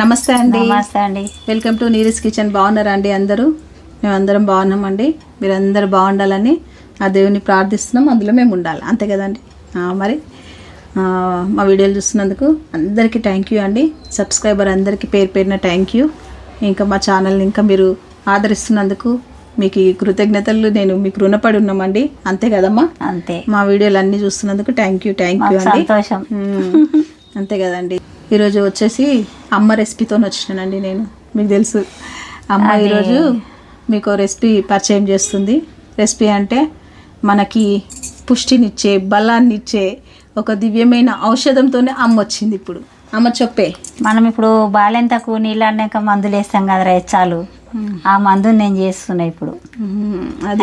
నమస్తే అండి. నమస్తే అండి. వెల్కమ్ టు నీరస్ కిచెన్ బాగున్నారా అండి అందరూ? మేము అందరం బాగున్నామండి. మీరు అందరూ బాగుండాలని ఆ దేవుని ప్రార్థిస్తున్నాం. అందులో మేము ఉండాలి. అంతే కదండి? మరి మా వీడియోలు చూస్తున్నందుకు అందరికీ థ్యాంక్ యూ అండి. సబ్స్క్రైబర్ అందరికీ పేరు పేరున థ్యాంక్ యూ ఇంకా మా ఛానల్ని ఇంకా మీరు ఆదరిస్తున్నందుకు మీకు ఈ కృతజ్ఞతలు నేను మీకు రుణపడి ఉన్నామండి. అంతే కదమ్మా? అంతే. మా వీడియోలు అన్నీ చూస్తున్నందుకు థ్యాంక్ యూ థ్యాంక్ యూ అండి. సంతోషం. అంతే కదండి. ఈరోజు వచ్చేసి అమ్మ రెసిపీతో వచ్చినానండి నేను. మీకు తెలుసు అమ్మ ఈరోజు మీకు రెసిపీ పరిచయం చేస్తుంది. రెసిపీ అంటే మనకి పుష్టినిచ్చే బలాన్ని ఇచ్చే ఒక దివ్యమైన ఔషధంతోనే అమ్మ వచ్చింది ఇప్పుడు. అమ్మ చెప్పే. మనం ఇప్పుడు బాలెంతకు నీళ్ళు అన్నాక మందులు వేస్తాం కదా రెచ్చాలు ఆ మందుని నేను చేస్తున్నా ఇప్పుడు.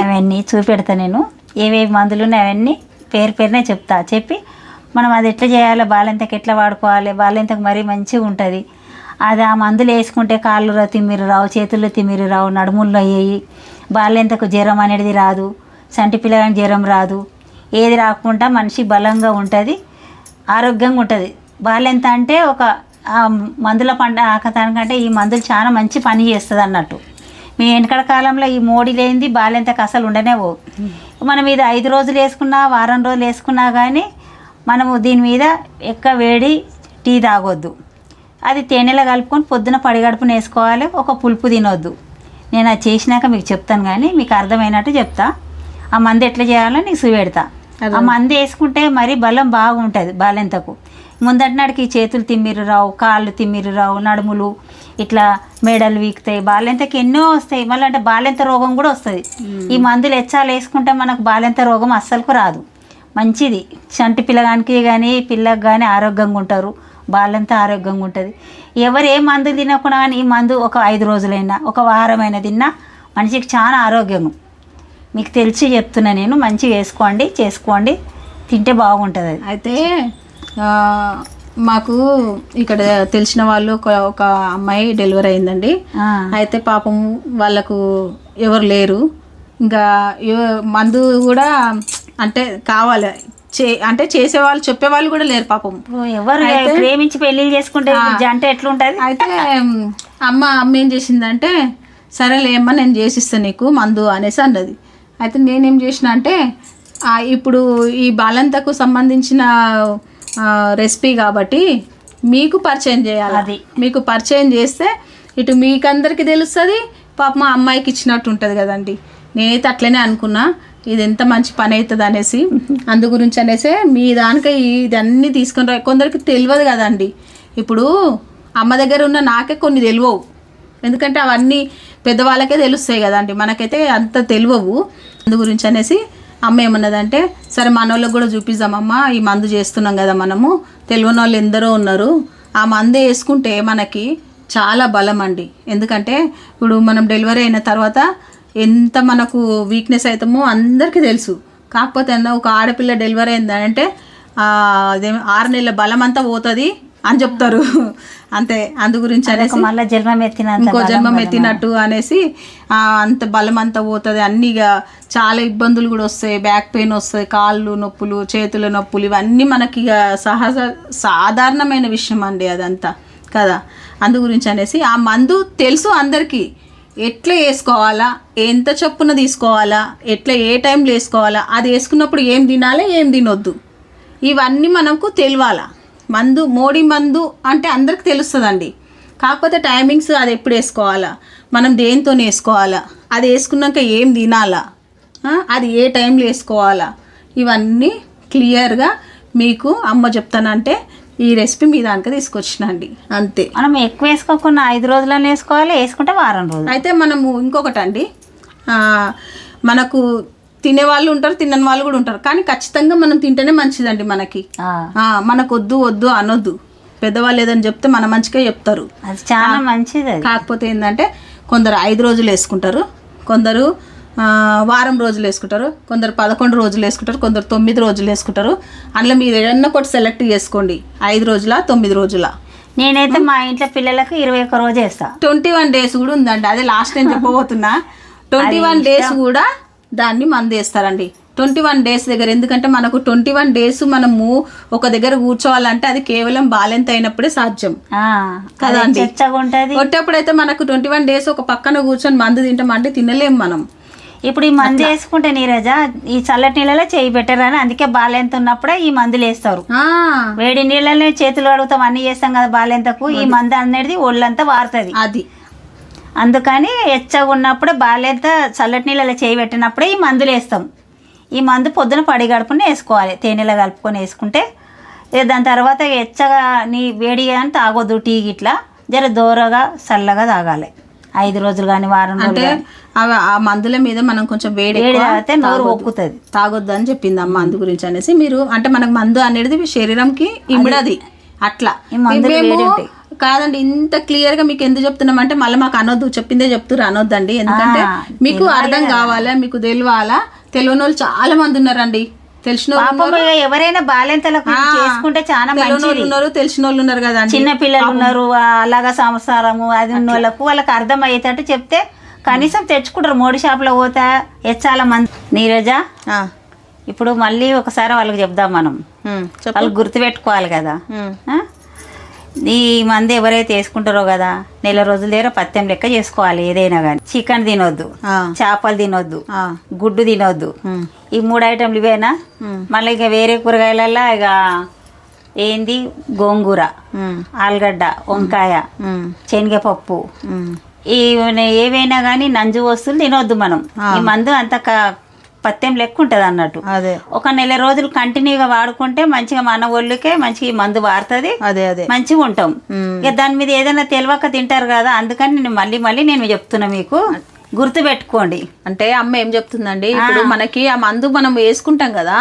అవన్నీ చూపెడతా నేను. ఏవేవి మందులు ఉన్నాయి అవన్నీ పేరు పేరునే చెప్తా. చెప్పి మనం అది ఎట్లా చేయాలో బాలెంతకు ఎట్లా వాడుకోవాలి బాలెంతకు మరీ మంచిగా ఉంటుంది. అది ఆ మందులు వేసుకుంటే కాళ్ళు తిమ్మిరి రావు చేతుల్లో తిమ్మిరి రావు నడుముల్లో అయ్యాయి బాలెంతకు జ్వరం అనేది రాదు సంటి పిల్లగాని జ్వరం రాదు. ఏది రాకుండా మనిషి బలంగా ఉంటుంది ఆరోగ్యంగా ఉంటుంది. బాలెంత అంటే ఒక ఆ మందుల పంట ఆకతానికంటే ఈ మందులు చాలా మంచి పని చేస్తుంది అన్నట్టు. మీ వెనకడ కాలంలో ఈ మోడీ లేనిది బాలెంతకు అసలు ఉండనే పోవు. మనం ఇది ఐదు రోజులు వేసుకున్నా వారం రోజులు వేసుకున్నా కానీ మనము దీని మీద ఎక్క వేడి టీ తాగొద్దు. అది తేనెలో కలుపుకొని పొద్దున పడిగడుపున వేసుకోవాలి ఒక పులుపు తినొద్దు. నేను అది చేసినాక మీకు చెప్తాను కానీ మీకు అర్థమైనట్టు చెప్తా. ఆ మంది ఎట్లా చేయాలో నీకు చూపెడతా. ఆ మంది వేసుకుంటే మరీ బలం బాగుంటుంది బాలెంతకు. ముందటినాడికి చేతులు తిమ్మిరు రావు కాళ్ళు తిమ్మిరు రావు నడుములు ఇట్లా మెడలు వీకుతాయి బాలెంతకి ఎన్నో వస్తాయి. మళ్ళీ అంటే బాలెంత రోగం కూడా వస్తుంది. ఈ మందులు ఎచ్చాలు వేసుకుంటే మనకు బాలెంత రోగం అస్సలకు రాదు. మంచిది. చంటి పిల్లగానికి కానీ పిల్లకి కానీ ఆరోగ్యంగా ఉంటారు. బాలంతా ఆరోగ్యంగా ఉంటుంది. ఎవరు ఏ మందు తినకుండా కానీ ఈ మందు ఒక ఐదు రోజులైనా ఒక వారమైనా తిన్నా మనిషికి చాలా ఆరోగ్యం మీకు తెలిసి చెప్తున్నా నేను మంచిగా వేసుకోండి చేసుకోండి. తింటే బాగుంటుంది అది. అయితే మాకు ఇక్కడ తెలిసిన వాళ్ళు ఒక ఒక అమ్మాయి డెలివరీ అయిందండి. అయితే పాపం వాళ్ళకు ఎవరు లేరు. ఇంకా మందు కూడా అంటే కావాలి. చే అంటే చేసేవాళ్ళు చెప్పేవాళ్ళు కూడా లేరు పాపం. ఎవరు ప్రేమించి పెళ్ళిళ్ళు చేసుకుంటే జంట ఎట్లుంటుంది? అయితే అమ్మ అమ్మ ఏం చేసిందంటే సరేలే అమ్మ నేను చేసిస్తాను నీకు మందు అనేసి అన్నది. అయితే నేనేం చేసిన అంటే ఇప్పుడు ఈ బాలంతకు సంబంధించిన రెసిపీ కాబట్టి మీకు పరిచయం చేయాలి? అది. మీకు పరిచయం చేస్తే ఇటు మీకందరికీ తెలుస్తుంది పాప మా అమ్మాయికి ఇచ్చినట్టు ఉంటుంది కదండి. నేనైతే అట్లనే అనుకున్నా. ఇది ఎంత మంచి పని అవుతుంది అనేసి అందు గురించి అనేసి మీ దానికి ఇది అన్నీ తీసుకొని రా. కొందరికి తెలియదు కదండి. ఇప్పుడు అమ్మ దగ్గర ఉన్న నాకే కొన్ని తెలియవు. ఎందుకంటే అవన్నీ పెద్దవాళ్ళకే తెలుస్తాయి కదండి. మనకైతే అంత తెలియవు. అందు గురించి అనేసి అమ్మ ఏమన్నదంటే సరే మన వాళ్ళకి కూడా చూపిద్దామమ్మా ఈ మందు చేస్తున్నాం కదా మనము. తెలియని వాళ్ళు ఎందరో ఉన్నారు. ఆ మందు వేసుకుంటే మనకి చాలా బలం అండి. ఎందుకంటే ఇప్పుడు మనం డెలివరీ అయిన తర్వాత ఎంత మనకు వీక్నెస్ అవుతామో అందరికీ తెలుసు. కాకపోతే ఏందో ఒక ఆడపిల్ల డెలివరీ అయిందంటే అదే ఆరు నెలల బలం అంతా పోతుంది అని చెప్తారు. అంతే అందు గురించి అనేసి మళ్ళీ జన్మం ఎత్తినంత ఇంకో జన్మం ఎత్తినట్టు అనేసి అంత బలం అంతా పోతుంది అన్నీగా చాలా ఇబ్బందులు కూడా వస్తాయి. బ్యాక్ పెయిన్ వస్తాయి. కాళ్ళు నొప్పులు చేతుల నొప్పులు ఇవన్నీ మనకి సహజ సాధారణమైన విషయం అండి అదంతా. కదా? అందు గురించి అనేసి ఆ మందు తెలుసు అందరికీ. ఎట్లా వేసుకోవాలా? ఎంత చొప్పున తీసుకోవాలా? ఎట్లా ఏ టైంలో వేసుకోవాలా? అది వేసుకున్నప్పుడు ఏం తినాలి ఏం తినొద్దు? ఇవన్నీ మనకు తెలియాలా మందు మోడీ మందు అంటే అందరికి తెలుస్తుందండి. కాకపోతే టైమింగ్స్ అది ఎప్పుడు వేసుకోవాలా? మనం దేంతో వేసుకోవాలా? అది వేసుకున్నాక ఏం తినాలా? అది ఏ టైంలో వేసుకోవాలా? ఇవన్నీ క్లియర్గా మీకు అమ్మ చెప్తానంటే ఈ రెసిపీ మీ దానికి తీసుకొచ్చిన అండి. అంతే. మనం ఎక్కువ వేసుకోకుండా ఐదు రోజులలో వేసుకోవాలి వేసుకుంటే వారం రోజులు. అయితే మనము ఇంకొకటి అండి మనకు తినే వాళ్ళు ఉంటారు తినని వాళ్ళు కూడా ఉంటారు. కానీ ఖచ్చితంగా మనం తింటేనే మంచిదండి మనకి. మనకు వద్దు వద్దు అనొద్దు. పెద్దవాళ్ళు ఏదని చెప్తే మన మంచిగా చెప్తారు. అది చాలా మంచిది కాకపోతే ఏంటంటే కొందరు ఐదు రోజులు వేసుకుంటారు కొందరు వారం రోజులు వేసుకుంటారు. కొందరు పదకొండు రోజులు వేసుకుంటారు కొందరు తొమ్మిది రోజులు వేసుకుంటారు. అందులో మీరు ఏదన్నా ఒకటి సెలెక్ట్ చేసుకోండి. ఐదు రోజుల తొమ్మిది రోజుల? నేనైతే మా ఇంట్లో పిల్లలకు ఇరవై ఒక్క రోజు వేస్తా. ట్వంటీ వన్ డేస్ కూడా ఉందండి. అదే లాస్ట్ నేను చెప్పబోతున్నా. ట్వంటీ వన్ డేస్ కూడా దాన్ని మందు వేస్తారండి. ట్వంటీ వన్ డేస్ దగ్గర ఎందుకంటే మనకు ట్వంటీ వన్ డేస్ మనము ఒక దగ్గర కూర్చోవాలంటే అది కేవలం బాలెంత అయినప్పుడే సాధ్యం. కదా అండి? కొట్టేప్పుడైతే మనకు ట్వంటీ వన్ డేస్ ఒక పక్కన కూర్చొని మందు తింటాం అంటే తినలేం మనం. ఇప్పుడు ఈ మందు వేసుకుంటే నీరజ ఈ చల్లటి నీళ్ళలో చేయి పెట్టరు అని అందుకే బాలెంత ఉన్నప్పుడే ఈ మందులు వేస్తారు. వేడి నీళ్ళనే చేతులు కడుగుతాం అన్ని చేస్తాం కదా బాలెంతకు ఈ మందు అనేది ఒళ్ళంతా వారుతుంది. అది. అందుకని ఎచ్చగా ఉన్నప్పుడే బాలెంత చల్లటి నీళ్ళలో చేయి పెట్టినప్పుడే ఈ మందులు వేస్తాం. ఈ మందు పొద్దున పడి గడుపుని వేసుకోవాలి తేనెలో కలుపుకొని వేసుకుంటే. దాని తర్వాత ఎచ్చగా నీ వేడిగా అని తాగొద్దు టీ గిట్లా జర దూరగా చల్లగా తాగాలి. ఐదు రోజులు కానీ వారం అంటే అవి ఆ మందుల మీద మనం కొంచెం వేడి తాగితే నోరు. ఒక్కుతుంది తాగొద్దు. అని చెప్పింది అమ్మ అందు గురించి అనేసి మీరు అంటే మనకు మందు అనేది శరీరంకి ఇమిడది. అట్లా. కాదండి ఇంత క్లియర్గా మీకు ఎందుకు చెప్తున్నాం అంటే మళ్ళీ మాకు అనొద్దు. చెప్పిందే చెప్తున్నారు అనొద్దండి. ఎందుకంటే మీకు అర్థం కావాలా మీకు తెలియాలా? తెలియని వాళ్ళు చాలా మంది ఉన్నారండి. తెలిసిన ఎవరైనా బాలెంతలకు చేసుకుంటే చాలా మంచిది. ఉన్నారు తెలిసిన వాళ్ళు ఉన్నారు కదండి. చిన్న పిల్లలు ఉన్నారు అలాగా సంసారము అది ఉన్న వాళ్ళకు వాళ్ళకి అర్థం అయ్యేటట్టు చెప్తే కనీసం తెచ్చుకుంటారు. మోడీ షాప్లో పోతా చాలా మంది. నీరజ ఇప్పుడు మళ్ళీ ఒకసారి వాళ్ళకి చెప్దాం మనం. వాళ్ళు గుర్తుపెట్టుకోవాలి కదా? ఈ మంది ఎవరైతే వేసుకుంటారో కదా నెల రోజుల దగ్గర పత్యం లెక్క చేసుకోవాలి ఏదైనా కానీ. చికెన్ తినొద్దు చేపలు తినొద్దు గుడ్డు తినొద్దు. ఈ మూడు ఐటెంలు ఇవేనా? మళ్ళీ ఇక వేరే కూరగాయలల్లో ఇక ఏంది? గోంగూర ఆలుగడ్డ వంకాయ శనగపప్పు. ఈ ఏవైనా కానీ నంజు వస్తువులు తినొద్దు మనం. ఈ మందు అంత పత్యం లెక్క ఉంటుంది అన్నట్టు. అదే. ఒక నెల రోజులు కంటిన్యూగా వాడుకుంటే మంచిగా మన ఒళ్ళుకే మంచిగా ఈ మందు వాడుతుంది అదే అదే. మంచిగా ఉంటాం. ఇక దాని మీద ఏదైనా తెలియక తింటారు కదా అందుకని నేను మళ్ళీ మళ్ళీ నేను చెప్తున్నా మీకు. గుర్తు పెట్టుకోండి అంటే అమ్మ ఏం చెప్తుందండి? ఇప్పుడు మనకి ఆ మందు మనం వేసుకుంటాం కదా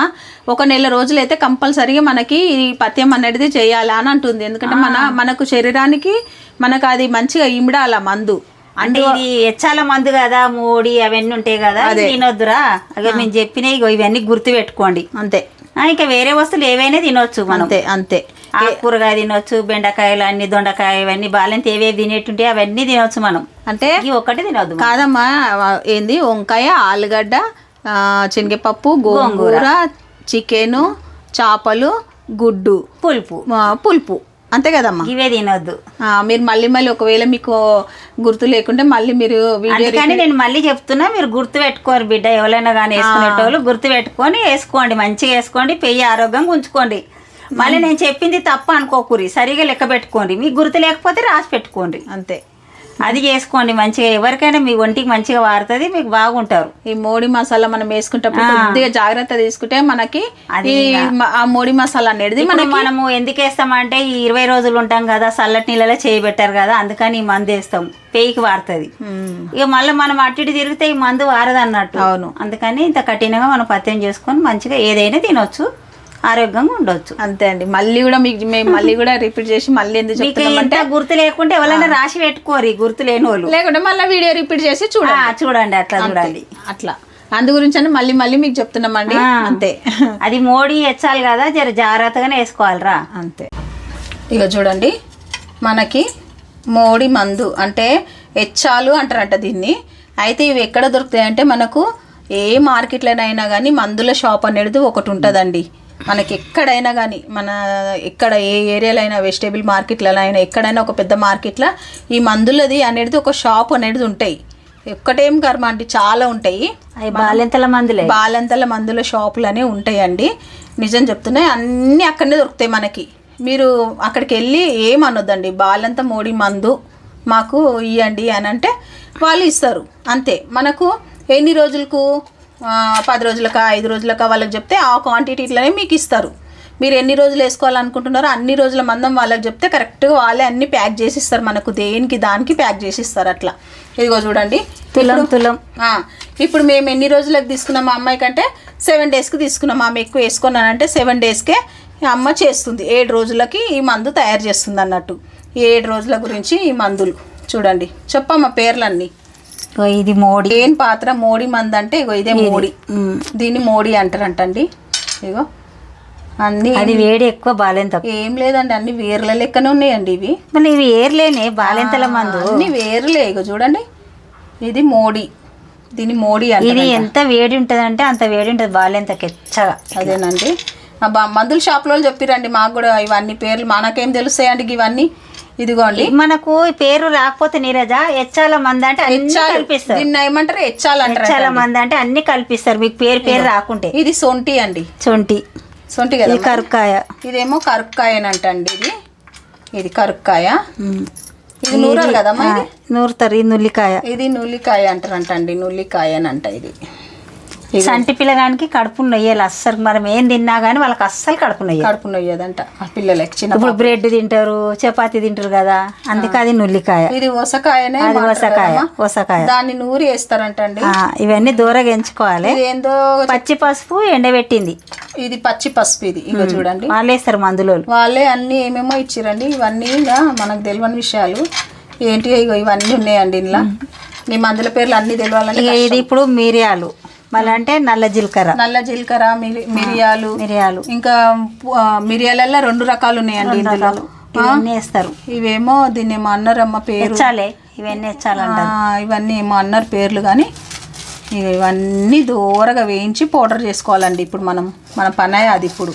ఒక నెల రోజులు అయితే కంపల్సరీగా మనకి ఈ పథ్యం అనేది చేయాలి అని అంటుంది. ఎందుకంటే మన మనకు శరీరానికి మనకు అది మంచిగా ఇమిడాలి ఆ మందు. అంటే ఇది ఎచ్చాల మందు కదా మోడి అవన్నీ ఉంటాయి కదా తినొద్దురా? అదే మేము చెప్పినవి ఇగో ఇవన్నీ గుర్తు పెట్టుకోండి. అంతే. ఇంకా వేరే వస్తువులు ఏవైనా తినొచ్చు మనం. అంతే అంతే. ఆకుకూరగాయ తినొచ్చు బెండకాయలు అన్ని దొండకాయ ఇవన్నీ బాలెంత ఏవేవి తినేటుంటే అవన్నీ తినొచ్చు మనం. అంటే ఇవి ఒక్కటి తినొద్దు. కాదమ్మా ఏంది వంకాయ ఆలుగడ్డ శనగపప్పు గోంగూర. చికెను చేపలు గుడ్డు. పులుపు. పులుపు. అంతే కదమ్మా? ఇవే తినొద్దు. మీరు మళ్ళీ మళ్ళీ ఒకవేళ మీకు గుర్తు లేకుంటే మళ్ళీ మీరు వీడియో అందుకని నేను మళ్ళీ చెప్తున్నా మీరు గుర్తు పెట్టుకోరు బిడ్డ. ఎవరైనా కానీ వేసుకునేటోళ్ళు గుర్తు పెట్టుకొని వేసుకోండి మంచిగా వేసుకోండి పెయ్యి ఆరోగ్యంగా ఉంచుకోండి. మళ్ళీ నేను చెప్పింది తప్ప అనుకోకూరి. సరిగా లెక్క పెట్టుకోండి. మీకు గుర్తు లేకపోతే రాసి పెట్టుకోండి. అంతే. అది చేసుకోండి మంచిగా. ఎవరికైనా మీ ఒంటికి మంచిగా వాడుతుంది మీకు బాగుంటారు. ఈ మోడి మసాలా మనం వేసుకుంటప్పుడు కొద్దిగా జాగ్రత్త తీసుకుంటే మనకి అది ఆ మోడి మసాలా అనేది మనకి మనము ఎందుకు వేస్తామంటే ఈ ఇరవై రోజులు ఉంటాం కదా చల్లటి నీళ్ళలో చేయబెట్టారు కదా అందుకని ఈ మందు వేస్తాం. పేయికి వాడుతుంది ఉమ్, ఇక మళ్ళీ మనం అటు ఇటు తిరిగితే ఈ మందు వారదు అన్నట్టు అవును. అందుకని ఇంత కఠినంగా మనం పత్యం చేసుకొని మంచిగా ఏదైనా తినొచ్చు. ఆరోగ్యంగా ఉండొచ్చు. అంతే అండి. మళ్ళీ కూడా మీకు మేము మళ్ళీ కూడా రిపీట్ చేసి మళ్ళీ ఎందుకు చెప్తున్నామంటే గుర్తు లేకుంటే ఎవరైనా రాసి పెట్టుకోరు గుర్తు లేని వాళ్ళు. లేకుంటే మళ్ళీ వీడియో రిపీట్ చేసి చూడండి. చూడండి అట్లా చూడాలి అట్లా. అందు గురించి అని మళ్ళీ మళ్ళీ మీకు చెప్తున్నామండి. అంతే. అది మోడీ ఎచ్చాలి కదా జర జాగ్రత్తగానే వేసుకోవాలిరా. అంతే. ఇక చూడండి మనకి మోడి మందు అంటే ఎచ్చాలు అంటారంట దీన్ని. అయితే ఇవి ఎక్కడ దొరుకుతాయి అంటే మనకు ఏ మార్కెట్లోనైనా కానీ మందుల షాప్ అనేది ఒకటి ఉంటుందండి. మనకి ఎక్కడైనా కానీ మన ఎక్కడ ఏ ఏరియాలో అయినా వెజిటేబుల్ మార్కెట్లలో అయినా ఎక్కడైనా ఒక పెద్ద మార్కెట్లో ఈ మందులది అనేది ఒక షాప్ అనేది ఉంటాయి. ఒక్కటేం కర్మ అంటే చాలా ఉంటాయి. బాలెంతల మందులే. బాలంతల మందుల షాపులు అనేవి ఉంటాయండి. నిజం చెప్తున్నాయి అన్నీ అక్కడనే దొరుకుతాయి మనకి. మీరు అక్కడికి వెళ్ళి ఏమనొద్దండి బాలంత మోడి మందు మాకు ఇవ్వండి అని అంటే వాళ్ళు ఇస్తారు. అంతే. మనకు ఎన్ని రోజులకు పది రోజులకా ఐదు రోజులకా వాళ్ళకి చెప్తే ఆ క్వాంటిటీలోనే మీకు ఇస్తారు. మీరు ఎన్ని రోజులు వేసుకోవాలనుకుంటున్నారో అన్ని రోజుల మందం వాళ్ళకి చెప్తే కరెక్ట్గా వాళ్ళే అన్ని ప్యాక్ చేసి ఇస్తారు మనకు దేనికి దానికి ప్యాక్ చేసి ఇస్తారు అట్లా. ఇదిగో చూడండి. తులం తులం. ఇప్పుడు మేము ఎన్ని రోజులకు తీసుకున్నాం మా అమ్మాయి కంటే? సెవెన్ డేస్కి తీసుకున్నాం. ఆమె ఎక్కువ వేసుకున్నానంటే సెవెన్ డేస్కే అమ్మ చేస్తుంది. ఏడు రోజులకి ఈ మందు తయారు చేస్తుంది అన్నట్టు. ఈ ఏడు రోజుల గురించి ఈ మందులు. చూడండి. చెప్పమ్మ పేర్లన్నీ. ఇది మోడీ. ఏం పాత్ర? మోడీ మందు అంటే ఇగో ఇదే మోడీ. దీన్ని మోడీ అంటారంటండి. ఇగో. అన్నీ అది వేడి ఎక్కువ బాలెంత ఏం లేదండి అన్ని వేర్ల లెక్కనే ఉన్నాయండి ఇవి. మళ్ళీ ఇవి ఏర్లేనే బాలెంతల మందు. అన్ని వేర్లే ఇగో చూడండి. ఇది మోడీ. దీన్ని మోడీ ఇది ఎంత వేడి ఉంటుంది అంటే అంత వేడి ఉంటుంది బాగాలేంత కెచ్చగా. అదేనండి. మందుల షాప్లో చెప్పిరండి మాకు కూడా ఇవన్నీ పేర్లు మనకేం తెలుస్తాయండి ఇవన్నీ? ఇదిగోండి. మనకు పేరు రాకపోతే నీరజ ఎచ్చాల మంది అంటే అన్ని కల్పిస్తారు. దీన్ని ఏమంటారు? ఎచ్చాలంటారు ఎచ్చాల మంది అంటే అన్ని కల్పిస్తారు. మీకు పేరు పేరు రాకుంటే. ఇది సొంటి అండి. సొంటి. సొంటి కదా ఇది కరుక్కాయ. ఇదేమో కరుక్కాయనంట అండి ఇది. ఇది కరుక్కాయ. ఇది నూరాలు కదమ్మా ఇది? నూరుతారు. ఈ నుల్లికాయ. ఇది నుల్లికాయ అంటారంట అండి నుల్లికాయ అని అంట ఇది ఇది. సంటి పిల్లగానికి కడుపు నొయ్యాలి అస్సలు. మనం ఏం తిన్నా కానీ వాళ్ళకి అస్సలు కడుపు నొయ్యాలి. కడుపు నొయ్యదంట పిల్లలకి చిన్న ఇప్పుడు బ్రెడ్ తింటారు చపాతి తింటారు కదా అందుకే అది నుల్లికాయ. ఇది ఒసకాయనే అది ఒసకాయ. ఒసకాయ. దాన్ని నూరి వేస్తారంట అండి ఇవన్నీ దూరంగా ఎంచుకోవాలి. ఏందో పచ్చి పసుపు ఎండబెట్టింది. ఇది పచ్చి పసుపు ఇది. ఇగో చూడండి. వాళ్ళు వేస్తారు మందులో వాళ్ళే అన్ని ఏమేమో ఇచ్చిరండి. ఇవన్నీ ఇంకా మనకు తెలియని విషయాలు. ఏంటి ఇగో ఇవన్నీ ఉన్నాయండి ఇంట్లో మీ మందుల పేర్లు అన్ని తెలియాలంటే ఇక ఇది ఇప్పుడు మిరియాలు. మళ్ళీ అంటే నల్ల జీలకర్ర. నల్ల జీలకర్ర మిరి మిరియాలు. మిరియాలు. ఇంకా మిరియాలల్లో రెండు రకాలు ఉన్నాయండి ఇందులో. ఇవన్నీ వేస్తారు. ఇవేమో దీన్ని ఏమో అన్నారమ్మ పేరు. ఎచ్చాలే ఇవన్నీ ఆ, ఇవన్నీ ఏమో అన్నారు పేర్లు కానీ ఇవన్నీ దూరగా వేయించి పౌడర్ చేసుకోవాలండి ఇప్పుడు మనం. మన పని అది ఇప్పుడు.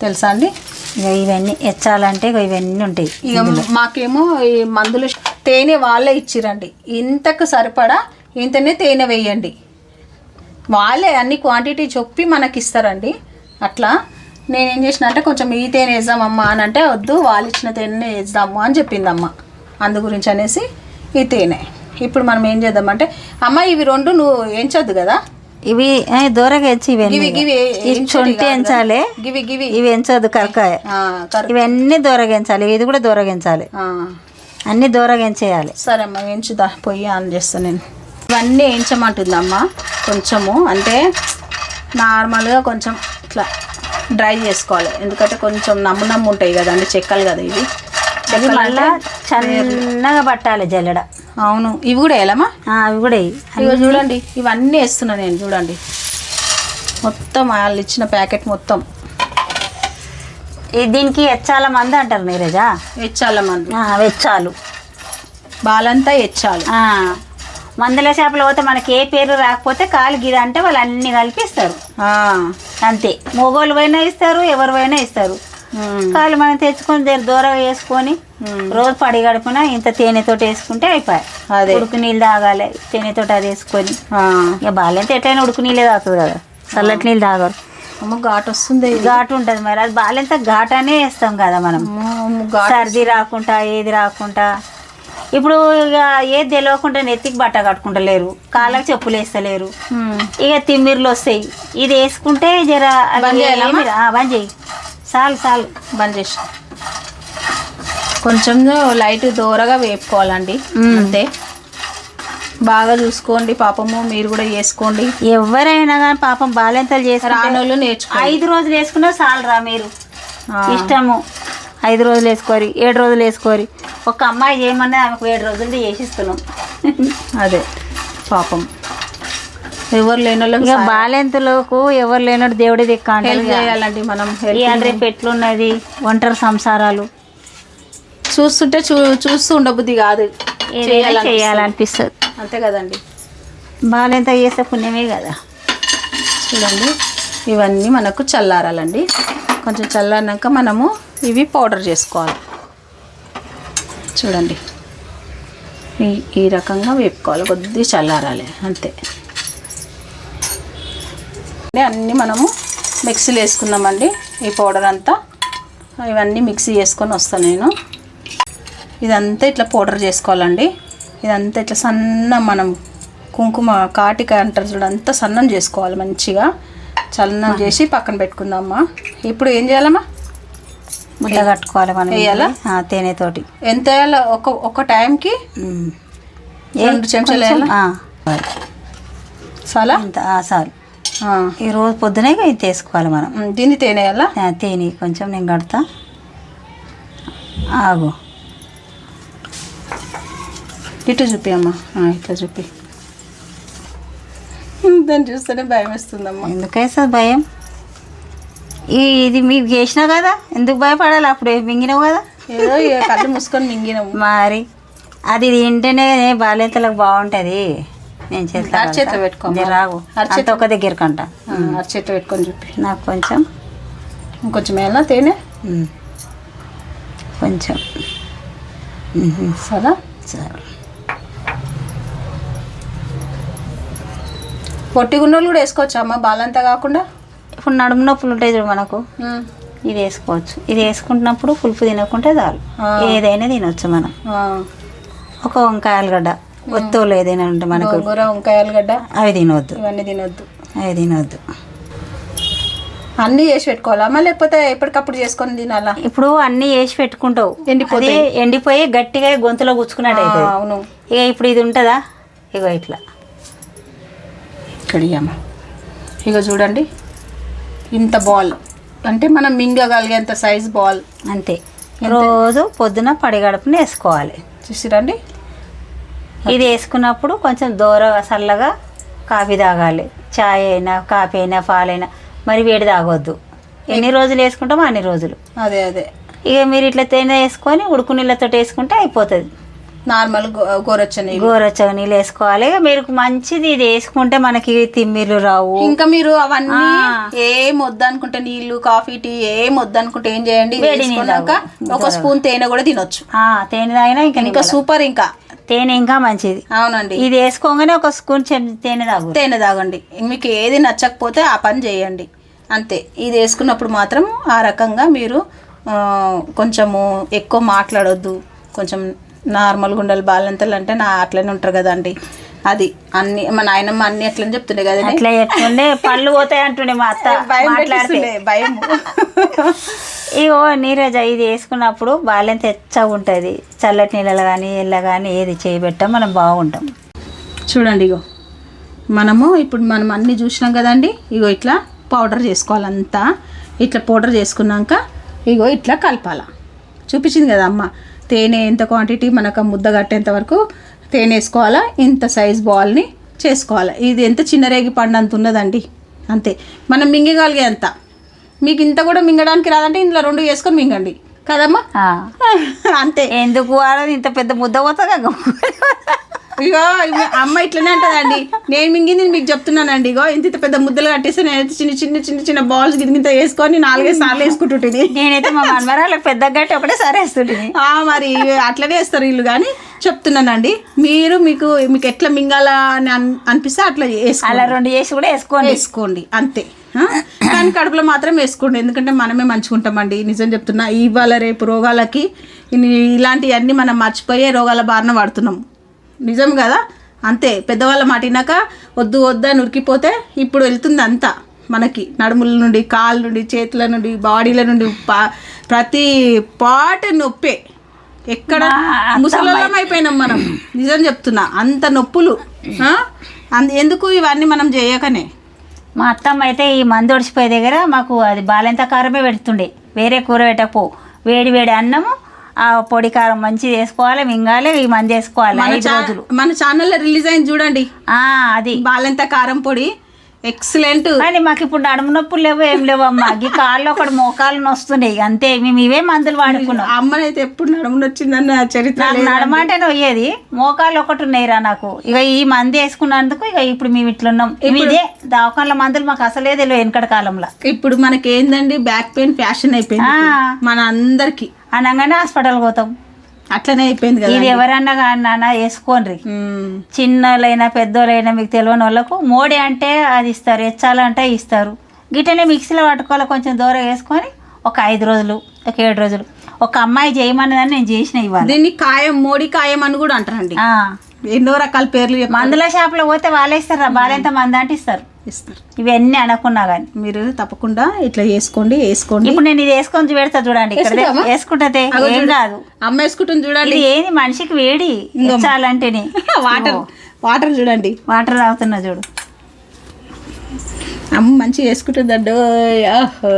తెలుసా అండి? ఇక ఇవన్నీ ఎచ్చాలంటే ఇక ఇవన్నీ ఉంటాయి ఇక మాకేమో ఈ మందులు తేనె వాళ్ళే ఇచ్చిరండి. ఇంతకు సరిపడా ఇంతనే తేనె వేయండి. వాళ్ళే అన్ని క్వాంటిటీ చెప్పి మనకి ఇస్తారండి అట్లా నేనేం చేసిన అంటే కొంచెం ఈ తేనె వేద్దామమ్మా అని అంటే వద్దు వాళ్ళు ఇచ్చిన తేనె వేద్దాము అని చెప్పిందమ్మ. అందు గురించి అనేసి ఈ తేనె. ఇప్పుడు మనం ఏం చేద్దామంటే అమ్మ ఇవి రెండు నువ్వు ఎంచొద్దు కదా? ఇవి దూరగా చొంటి కాదు? ఎంచాలి. గివి గివి. ఇవి ఎంచొద్దు కరకాయ. ఇవన్నీ దూరగా ఎంచాలి ఇది కూడా దూరగా ఎంచాలి. అన్ని దూరగా ఎంచేయాలి సరే అమ్మ వేయించుదా? పొయ్యి ఆన్ చేస్తాను నేను. ఇవన్నీ వేయించమంటుందమ్మా. కొంచెము అంటే నార్మల్గా కొంచెం ఇట్లా డ్రై చేసుకోవాలి. ఎందుకంటే కొంచెం నమ్ము నమ్ము ఉంటాయి కదండి చెక్కలు కదా ఇవి. మళ్ళా చల్లగా పట్టాలి జల్లెడ. అవును. ఇవి కూడా వేయాలమ్మా అవి కూడా వేయి. ఇవి చూడండి ఇవన్నీ వేస్తున్నా నేను చూడండి. మొత్తం వాళ్ళు ఇచ్చిన ప్యాకెట్ మొత్తం. ఈ దీనికి ఎచ్చాల మంది అంటారు నీరజ? ఎచ్చాల మందు. వెచ్చాలు బాలంతా ఎచ్చాలు మందుల షాపులో పోతే మనకి ఏ పేరు రాకపోతే కాలు గిద అంటే వాళ్ళు అన్ని కలిపి ఇస్తారు. అంతే. మొగోళ్ళు పోయినా ఇస్తారు ఎవరు పోయినా ఇస్తారు. కాలు మనం తెచ్చుకొని దగ్గర దూరంగా వేసుకొని. రోజు పడి గడిపిన ఇంత తేనెతోటి వేసుకుంటే అయిపోయాయి. అదే. ఉడుకు నీళ్ళు తాగాలి తేనెతోటి అది వేసుకొని. ఇక బాగాలంటే ఎట్లయినా ఉడుకు నీళ్ళే తాగుతుంది కదా. చల్లటి నీళ్ళు తాగరు. అమ్మ ఘాటు వస్తుంది. ఘాటు ఉంటుంది మరి. అది బాగాలంత ఘాటానే వేస్తాం కదా మనం. సర్ది రాకుండా ఏది రాకుండా. ఇప్పుడు ఇక ఏది తెలియకుండా నెత్తికి బట్ట కట్టుకుంటలేరు కాళ్ళకి చెప్పులు వేస్తలేరు. ఉమ్. ఇక తిమ్మిర్లు వస్తాయి. ఇది వేసుకుంటే జర బంద్ రా- చేయి. చాలు చాలు. బంద్ చేసి. కొంచెం లైట్ దూరగా వేపుకోవాలండి. మ్మ్. అంతే. బాగా చూసుకోండి పాపము మీరు కూడా చేసుకోండి. ఎవరైనా కానీ పాపం బాలెంతలు చేస్తారు రానోళ్ళు నేర్చుకో ఐదు రోజులు వేసుకున్నా చాలురా మీరు. ఆ. ఇష్టము. ఐదు రోజులు వేసుకోరి ఏడు రోజులు వేసుకోరి. ఒక అమ్మాయి చేయమన్నా ఆమెకు ఏడు రోజులు చేసిస్తున్నాం. అదే పాపం. ఎవరు లేని ఇక బాలెంతులకు ఎవరు లేనోడు దేవుడి దిక్క చేయాలండి మనం అంటే పెట్లున్నది ఒంటరి సంసారాలు. చూస్తుంటే చూ చూస్తూ ఉండబుద్ధి కాదు. చేయాలనిపిస్తుంది. అంతే కదండి. బాలెంత చేస్తే పుణ్యమే కదా. చూడండి ఇవన్నీ మనకు చల్లారాలండి. కొంచెం చల్లారినాక మనము ఇవి పౌడర్ చేసుకోవాలి. చూడండి. ఈ ఈ రకంగా వేపుకోవాలి. కొద్దిగా చల్లారాలి. అంతే. అన్నీ మనము మిక్సీలో వేసుకుందామండి ఈ పౌడర్ అంతా. ఇవన్నీ మిక్సీ చేసుకొని వస్తాను నేను. ఇదంతా ఇట్లా పౌడర్ చేసుకోవాలండి. ఇదంతా ఇట్లా సన్న మనం కుంకుమ కాటిక అంటారు చూడ అంతా సన్నం చేసుకోవాలి మంచిగా. చల్లం చేసి పక్కన పెట్టుకుందామా. ఇప్పుడు ఏం చేయాలమ్మా? ముద్ద కట్టుకోవాలి మనం వేయాలా? తేనెతోటి. ఎంత వేయాలో ఒక ఒక టైంకి. రెండు చెంచాలు వేయాలా? చాలా చాలు. ఈ రోజు పొద్దునే ఇది తీసుకోవాలి మనం. దీన్ని తేనె వేయాలా? తేనె కొంచెం నేను కడతా. ఆగు. ఇటు చూపి అమ్మా. ఇట్లా చూపి. దాన్ని చూస్తేనే భయం వేస్తుందమ్మా ఎందుకైతే భయం? ఇది మీకు చేసినా కదా? ఎందుకు భయపడాలి? అప్పుడు మింగినావు కదా? ఏదో కళ్ళు మూసుకొని మింగినాము. మరి అది తింటేనే బాల్యతలకు బాగుంటుంది. నేను చేతిలో అరచేతిలో కడతా. పెట్టుకో జర రాగు. అరచేతిలో. అంత ఒక దగ్గర కంట. అరచేత పెట్టుకొని చెప్పి నాకు కొంచెం. ఇంకొంచెం వేయాలా తేనె? కొంచెం. సరే సరే. పొట్టి గున్నోళ్ళు కూడా వేసుకోవచ్చా అమ్మ? బాలంతా కాకుండా? ఇప్పుడు నడుము నొప్పులు ఉంటాయి చూడు మనకు. ఇది వేసుకోవచ్చు. ఇది వేసుకుంటున్నప్పుడు పులుపు తినకుంటే చాలు. ఏదైనా తినొచ్చు మనం. ఒక వంకాయ ఆలుగడ్డ. ఒత్తులు ఏదైనా ఉంటే మనకు. వంకాయ ఆలుగడ్డ. అవి తినవద్దు ఇవన్నీ తినొద్దు. అవి తినవద్దు అన్నీ చేసి పెట్టుకోవాలా? లేకపోతే ఎప్పటికప్పుడు చేసుకొని తినాలా? ఇప్పుడు అన్నీ వేసి పెట్టుకుంటావు. ఎండిపోతాయి. అది ఎండిపోయి గట్టిగా గొంతులో గుచ్చుకున్నట్టు అవును. ఇక ఇప్పుడు ఇది ఉంటుందా? ఇగో ఇట్లా. కడిగామ ఇక చూడండి. ఇంత బాల్ అంటే మనం మింగగలిగేంత సైజ్ బాల్ అంతే. రోజు పొద్దున పడిగడుపున వేసుకోవాలి. చూసిరండి? ఇది వేసుకున్నప్పుడు కొంచెం దూరగా చల్లగా కాఫీ తాగాలి. చాయ్ అయినా కాఫీ అయినా పాలైనా మరి వేడి తాగొద్దు. ఎన్ని రోజులు వేసుకుంటామో అన్ని రోజులు. అదే అదే. ఇక మీరు ఇట్లా తేనె వేసుకొని ఉడుకు నీళ్ళతో వేసుకుంటే అయిపోతుంది. నార్మల్ గోరొచ్చని గోరొచ్చగా నీళ్ళు. వేసుకోవాలి. మీరు మంచిది ఇది వేసుకుంటే మనకి తిమ్మిర్లు రావు. ఇంకా మీరు అవన్నీ. ఏం వద్దనుకుంటే నీళ్ళు కాఫీ టీ ఏం వద్దనుకుంటే ఏం చేయండి. వేసుకున్నాక ఒక స్పూన్ తేనె కూడా తినొచ్చు. ఆ, తేనె తాగినా ఇంకా ఇంకా. సూపర్ ఇంకా. తేనె ఇంకా మంచిది. అవునండి. ఇది వేసుకోగానే ఒక స్పూన్ తేనె తాగు. తేనె తాగండి. మీకు ఏది నచ్చకపోతే ఆ పని చేయండి. అంతే. ఇది వేసుకున్నప్పుడు మాత్రం ఆ రకంగా మీరు కొంచెము ఎక్కువ మాట్లాడొద్దు. కొంచెం నార్మల్గా ఉండాలి బాలంతలు అంటే నా అట్లనే ఉంటారు కదండి. అది అన్ని మా నాయనమ్మ అన్ని అట్లనే చెప్తుండే కదండి. అట్లా చెప్తుండే పళ్ళు పోతాయి అంటుండే మా అత్త భయం మాట్లాడితే. పెట్టిస్తుండే, భయం. ఇగో నీరజ ఇది వేసుకున్నప్పుడు బాల్యం తెచ్చగా ఉంటుంది. చల్లటి నీళ్ళలో కానీ ఎల్ల కానీ ఏది చేయబెట్టా మనం బాగుంటాం. చూడండి ఇగో. మనము ఇప్పుడు మనం అన్నీ చూసినాం కదండి. ఇగో ఇట్లా పౌడర్ చేసుకోవాలంతా. ఇట్లా పౌడర్ చేసుకున్నాక ఇగో ఇట్లా కలపాల. చూపించింది కదా అమ్మ. తేనె ఎంత క్వాంటిటీ మనకు ముద్ద కట్టేంత వరకు తేనె వేసుకోవాలా ఇంత సైజ్ బాల్ని చేసుకోవాలి? ఇది ఎంత చిన్న రేగి పండు అంత ఉన్నదండి. అంతే. మనం మింగగలిగే అంత. మీకు ఇంత కూడా మింగడానికి రాదంటే ఇందులో రెండు వేసుకొని మింగండి. కదమ్మా. అంతే. ఎందుకు ఇంత పెద్ద ముద్ద పోతుందా? ఇగో అమ్మ ఇట్లనే అంటదండి నేను మింగింది మీకు చెప్తున్నానండి. ఇగో ఇంత ఇంత పెద్ద ముద్దలు కట్టేస్తే నేను చిన్న చిన్న చిన్న చిన్న బాల్స్ గిరిగింత వేసుకొని నాలుగైదు సార్లు వేసుకుంటుంటుంది నేనైతే మా మనమరాళ్ళకి పెద్ద గట్టి ఒకటే సరే వేస్తుంటుంది ఆ, మరి అట్లనే వేస్తారు వీళ్ళు కానీ చెప్తున్నానండి. మీరు మీకు మీకు ఎట్లా మింగాలా అని అన్- అనిపిస్తే అట్లా వేసుకోండి. అలా రెండు చేసి కూడా వేసుకోండి. వేసుకోండి అంతే? కానీ కడుపులో మాత్రం వేసుకోండి. ఎందుకంటే మనమే మంచుకుంటామండి నిజం చెప్తున్నా ఇవాళ రేపు రోగాలకి ఇలాంటివన్నీ మనం మర్చిపోయే రోగాల బారిన పడుతున్నాం. నిజం కదా? అంతే పెద్దవాళ్ళ మాట విన్నాక వద్దు వద్దు అని ఉరికిపోతే ఇప్పుడు వెళ్తుంది అంతా మనకి. నడుముల నుండి కాళ్ళ నుండి చేతుల నుండి బాడీల నుండి ప్రతి పాట నొప్పే. ఎక్కడ? ముసలం అయిపోయినాం మనం. నిజం చెప్తున్నా అంత నొప్పులు ఎందుకు ఇవన్నీ మనం చేయకనే? మా అత్తమ్మ అయితే ఈ మందు ఒడిచిపోయే దగ్గర మాకు అది బాలెంత కారమే పెడుతుండే. వేరే కూర పెట్టకు వేడి వేడి అన్నము ఆ పొడి కారం మంచిది వేసుకోవాలి మింగాలి ఈ మంది వేసుకోవాలి. ఐదు రోజులు. మన ఛానల్లో రిలీజ్ అయింది చూడండి. ఆ, అది. బాలెంత కారం పొడి. ఎక్సలెంట్ కానీ మాకు ఇప్పుడు నడుము నొప్పులు లేవు ఏం లేవు అమ్మ ఈ కాళ్ళు ఒకటి మోకాళ్ళు నొస్తున్నాయి అంతే. మేము ఇవే మందులు వాడుకున్నాం. అమ్మనైతే ఎప్పుడు నడుమున వచ్చిందన్న చరిత్ర నాకు లేదు. నడమంటే నొయ్యేది. మోకాళ్ళు ఒకటి ఉన్నాయిరా నాకు. ఇక ఈ మంది వేసుకున్నందుకు ఇక ఇప్పుడు మేము ఇట్లున్నాం ఇవి ఇదే దవాఖాన్ల మందులు మాకు అసలే తెలియదు వెనకటి కాలంలో. ఇప్పుడు మనకి ఏందండి బ్యాక్ పెయిన్ ఫ్యాషన్ అయిపోయింది ఆ. మన అందరికి. అనగానే హాస్పిటల్ పోతాం. అట్లనే అయిపోయింది కదా ఇది ఎవరన్నా కానీ నాన్న వేసుకోండి ఉమ్. చిన్నోళ్ళైనా పెద్దోళ్ళైనా మీకు తెలియని వాళ్ళకు మోడి అంటే అది ఇస్తారు ఎచ్చాలంటే ఇస్తారు. గిట్టనే మిక్సీలో పట్టుకోవాలి కొంచెం దూరం వేసుకొని ఒక ఐదు రోజులు ఒక ఏడు రోజులు. ఒక అమ్మాయి చేయమన్నదని నేను చేసిన ఇవాళ. దీన్ని కాయం మోడీ కాయం అని కూడా అంటారండి. ఎన్నో రకాల పేర్లు. మందుల షాప్లో పోతే వాళ్ళే ఇస్తారు బాలెంత మంది అంటే ఇస్తారు. ఇస్తారు. ఇవన్నీ అనకున్నా కానీ మీరు తప్పకుండా ఇట్లా వేసుకోండి వేసుకోండి. ఇప్పుడు నేను ఇది వేసుకొని పెడతా చూడండి ఇక్కడ? వేసుకుంటే ఏం. కాదు అమ్మ వేసుకుంటుంది చూడండి. ఏంది మనిషికి వేడి చాలంటేనే వాటర్ వాటర్ చూడండి. వాటర్ తాగుతున్నా చూడు. అమ్మ మంచిగా వేసుకుంటుందండు ఆహో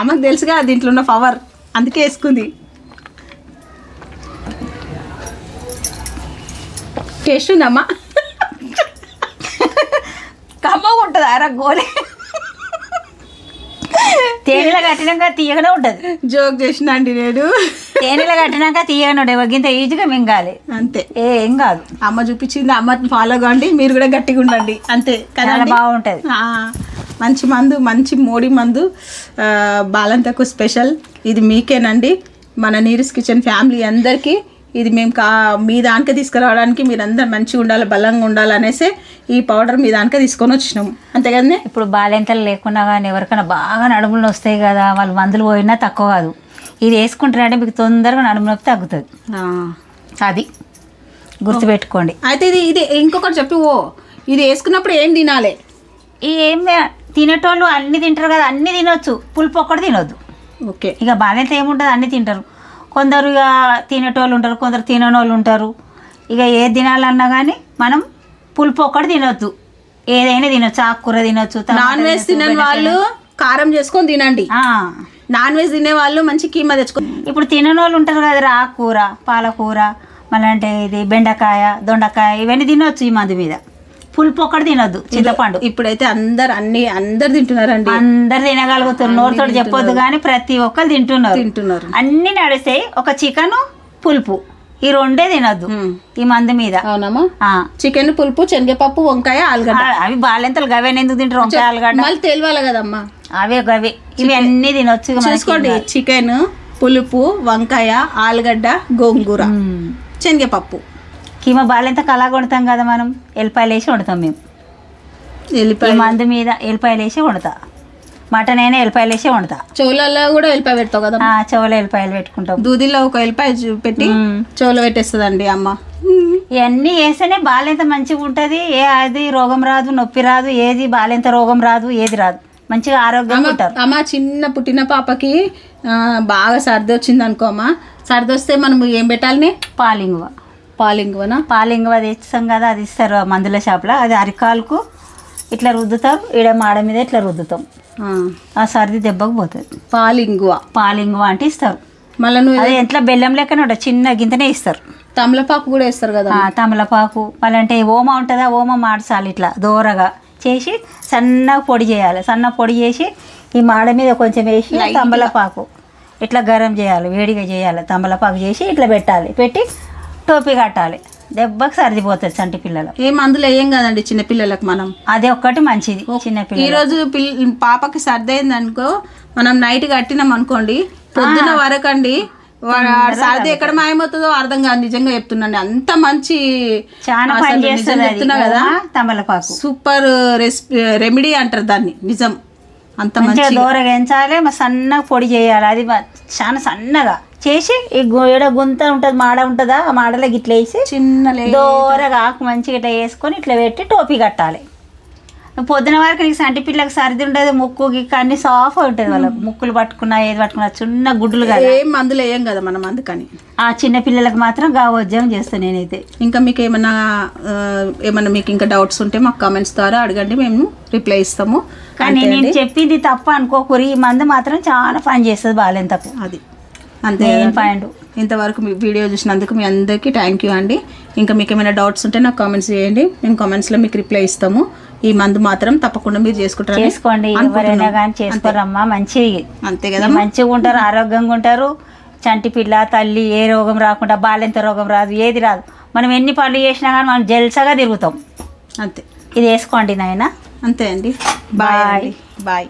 అమ్మకు తెలుసుగా దీంట్లో ఉన్న పవర్ అందుకే వేసుకుంది. టేస్ట్ ఉందమ్మా. కమ్మగా ఉంటుంది అర గోలి. తేనెలో కట్టినాక తీయగానే ఉంటుంది. జోక్ చేసిన అండి నేను తేనెలో కట్టినాక తీయనుండే గింత ఈజీగా మింగాలి. అంతే. ఏం కాదు. అమ్మ చూపించింది అమ్మ ఫాలో కాండి మీరు కూడా గట్టిగా ఉండండి. అంతే. కదా బాగుంటది. ఆ, మంచి మందు మంచి మోడి మందు. ఆ, బాలంతకు స్పెషల్. ఇది మీకేనండి. మన నీరస్ కిచెన్ ఫ్యామిలీ అందరికీ ఇది మేము కా మీ దానికే తీసుకురావడానికి మీరు అందరు మంచిగా ఉండాలి బలంగా ఉండాలి అనేసి ఈ పౌడర్ మీ దానికే తీసుకొని వచ్చినాము అంతే కదండి ఇప్పుడు బాలెంతలు లేకున్నా కానీ ఎవరికైనా బాగా నడుములు వస్తాయి కదా వాళ్ళు మందులు పోయినా తక్కువ కాదు. ఇది వేసుకుంటారంటే మీకు తొందరగా నడుము నొప్పి తగ్గుతుంది. అది గుర్తుపెట్టుకోండి. అయితే ఇది ఇది ఇంకొకటి చెప్పి ఓ. ఇది వేసుకున్నప్పుడు ఏం తినాలి? ఈ ఏం తినేటోళ్ళు అన్ని తింటారు కదా అన్ని తినొచ్చు. పులుపు ఒక్కటి తినొద్దు. ఓకే. ఇక బాలెంత ఏముంటుంది అన్ని తింటారు. కొందరు ఇక తినేటోళ్ళు ఉంటారు కొందరు తినని వాళ్ళు ఉంటారు. ఇక ఏది తినాలన్నా కానీ మనం పులుపు ఒక్కటి తినొద్దు. ఏదైనా తినొచ్చు ఆకుకూర తినొచ్చు నాన్ వెజ్ తినని వాళ్ళు కారం చేసుకొని తినండి. నాన్ వెజ్ తినే వాళ్ళు మంచి కీమా తెచ్చుకో ఇప్పుడు తినని వాళ్ళు ఉంటారు కదా ఆకుకూర పాలకూర మళ్ళీ అంటే ఇది బెండకాయ దొండకాయ ఇవన్నీ తినొచ్చు ఈ మందు మీద. పులుపు ఒక్కటి తినొద్దు చింతపండు. ఇప్పుడైతే అందరు అన్ని అందరు తింటున్నారండి. అందరు తినగలుగుతారు నోరుతో చెప్పొద్దు కానీ ప్రతి ఒక్కరు తింటున్నారు. తింటున్నారు. అన్ని నడుస్తాయి ఒక చికెన్ పులుపు. ఈ రెండే తినొద్దు. ఈ మందు మీద. అవునమ్మా. చికెన్ పులుపు శనగపప్పు వంకాయ ఆలుగడ్డ. అవి బాలెంతలు గవేని ఎందుకు తింటారు? వంకాయ ఆలుగడ్డ? మళ్ళీ తెలియాలి కదమ్మా. అవే గవి ఇవి అన్ని తినొచ్చు చూసుకోండి. చికెన్ పులుపు వంకాయ ఆలుగడ్డ గోంగూర. శనగపప్పు. కీమ బాలెంత కలా కొడతాం కదా మనం? ఎల్లిపాయలు వేసి వండుతాం మేము. ఎల్లిపాయ మందు మీద ఎల్లిపాయలు వేసి వండుతా. మటన్ అయినా ఎల్లిపాయలు వేసి వండుతా. చెవులలో కూడా ఎల్లిపాయ పెడతావు కదా? ఆ, చెవులో ఎల్లిపాయలు పెట్టుకుంటాం. దూదిలో ఒక ఎల్లిపాయ పెట్టి. చెవులో పెట్టేస్తుందండి అమ్మ. ఇవన్నీ వేస్తేనే బాలెంత మంచిగా ఉంటుంది. ఏ అది రోగం రాదు నొప్పి రాదు ఏది బాలెంత రోగం రాదు ఏది రాదు. మంచిగా ఆరోగ్యంగా ఉంటారు. అమ్మ చిన్న పుట్టిన పాపకి బాగా సర్ది వచ్చింది అనుకో అమ్మ. సర్ది వస్తే మనం ఏం పెట్టాలని? పాలింగువ. పాలింగువనా? పాలింగువ తెచ్చాం కదా అది ఇస్తారు ఆ మందుల షాప్లో. అది అరికాలకు ఇట్లా రుద్దుతారు ఈడ మాడ మీద ఇట్లా రుద్దుతాం. ఆ, సర్ది దెబ్బకు పోతుంది. పాలింగువ. పాలింగువ అంటే ఇస్తారు. మళ్ళీ నువ్వు అది ఎంట్లో బెల్లం లెక్కనే ఉంటుంది చిన్న గింతనే ఇస్తారు. తమలపాకు కూడా వేస్తారు కదా? తమలపాకు. మళ్ళీ అంటే ఓమ ఉంటుందా ఓమ మాడసాలి ఇట్లా దూరగా చేసి సన్నగా పొడి చేయాలి. సన్న పొడి చేసి ఈ మాడ మీద కొంచెం వేసి తమలపాకు ఇట్లా గరం చేయాలి వేడిగా చేయాలి. తమలపాకు చేసి ఇట్లా పెట్టాలి. పెట్టి టోపీ కట్టాలి. దెబ్బకి సర్దిపోతుంది చంటి పిల్లలు ఏ మందులు వేయం కదండి చిన్న పిల్లలకు మనం? అదే ఒక్కటి మంచిది చిన్న ఈ పిల్లలు రోజు పిల్ల పాపకి సర్ది అయింది అనుకో మనం నైట్ కట్టినాం అనుకోండి పొద్దున వరకు అండి సర్ది ఎక్కడ మాయమవుతుందో అర్థం కాదు నిజంగా చెప్తున్నాండి అంత మంచి చెప్తున్నా కదా? తమలపాకు. సూపర్ రెమెడీ అంటారు దాన్ని నిజం. అంత మంచిగా మంచి దూరగా ఎంచాలి మరి సన్నగా పొడి చేయాలి. అది చాలా సన్నగా. చేసి ఈ ఈడ గుంత ఉంటుంది మాడ ఉంటుందా ఆ మాడలో ఇట్లా వేసి చిన్న దూరగా ఆకు మంచిగా ఇట్లా వేసుకొని ఇట్లా పెట్టి టోపీ కట్టాలి. పొద్దున వరకు నీకు సంటి పిల్లకి సర్ది ఉండదు ముక్కు అన్ని సాఫ్ ఉంటుంది వాళ్ళకి. ముక్కులు పట్టుకున్నా ఏది పట్టుకున్నా చిన్న గుడ్డులు కదా. ఏం మందులు వేయం కదా మనం అందుకని. ఆ చిన్న పిల్లలకు మాత్రం గావోద్యం చేస్తాను నేనైతే. ఇంకా మీకు ఏమన్నా ఏమన్నా మీకు ఇంకా డౌట్స్ ఉంటే మాకు కామెంట్స్ ద్వారా అడగండి మేము రిప్లై ఇస్తాము. కానీ నేను. చెప్పింది తప్ప అనుకోకూరి ఈ మందు మాత్రం చాలా పని చేస్తుంది బాలెంతకు. అది. అంతే. పాయింట్ ఇంతవరకు మీ వీడియో చూసినందుకు మీ అందరికీ థ్యాంక్ యూ అండి. ఇంకా మీకు ఏమైనా డౌట్స్ ఉంటే నాకు కామెంట్స్ చేయండి. మేము కామెంట్స్లో మీకు రిప్లై ఇస్తాము. ఈ మందు మాత్రం తప్పకుండా మీరు చేసుకుంటారు చేసుకోండి. ఎవరైనా కానీ చేసుకోరమ్మా. మంచిది. అంతే కదా మంచిగా ఉంటారు ఆరోగ్యంగా ఉంటారు. చంటి పిల్ల తల్లి ఏ రోగం రాకుండా బాలెంత రోగం రాదు ఏది రాదు. మనం ఎన్ని పనులు చేసినా కానీ మనం జల్సగా తిరుగుతాం. అంతే. ఇది వేసుకోండి నాయన. అంతే అండి. Bye bye